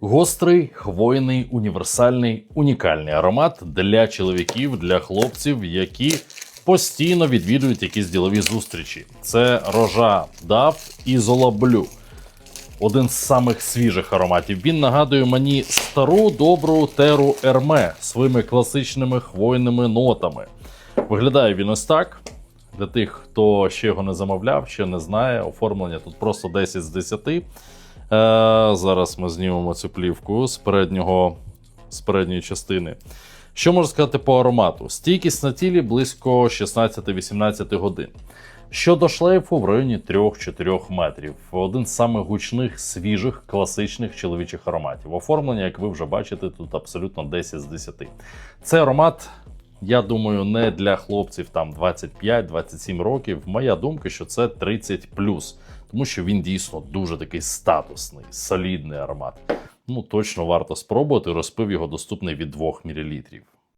Гострий, хвойний, універсальний, унікальний аромат для чоловіків, для хлопців, які постійно відвідують якісь ділові зустрічі. Це рожа Дав Ізола Блю. Один з самих свіжих ароматів. Він нагадує мені стару добру теру Ерме своїми класичними хвойними нотами. Виглядає він ось так. Для тих, хто ще його не замовляв, ще не знає, оформлення тут просто 10 з 10. Е, зараз ми знімемо цю плівку з переднього з передньої частини. Що можу сказати по аромату? Стійкість на тілі близько 16-18 годин. Щодо шлейфу в районі 3-4 метрів. Один з самих гучних, свіжих, класичних чоловічих ароматів. Оформлення, як ви вже бачите, тут абсолютно 10 з 10. Це аромат, я думаю, не для хлопців там 25-27 років. Моя думка, що це 30 тому що він дійсно дуже такий статусний, солідний аромат. Ну, точно варто спробувати. Розпив його доступний від 2 мл.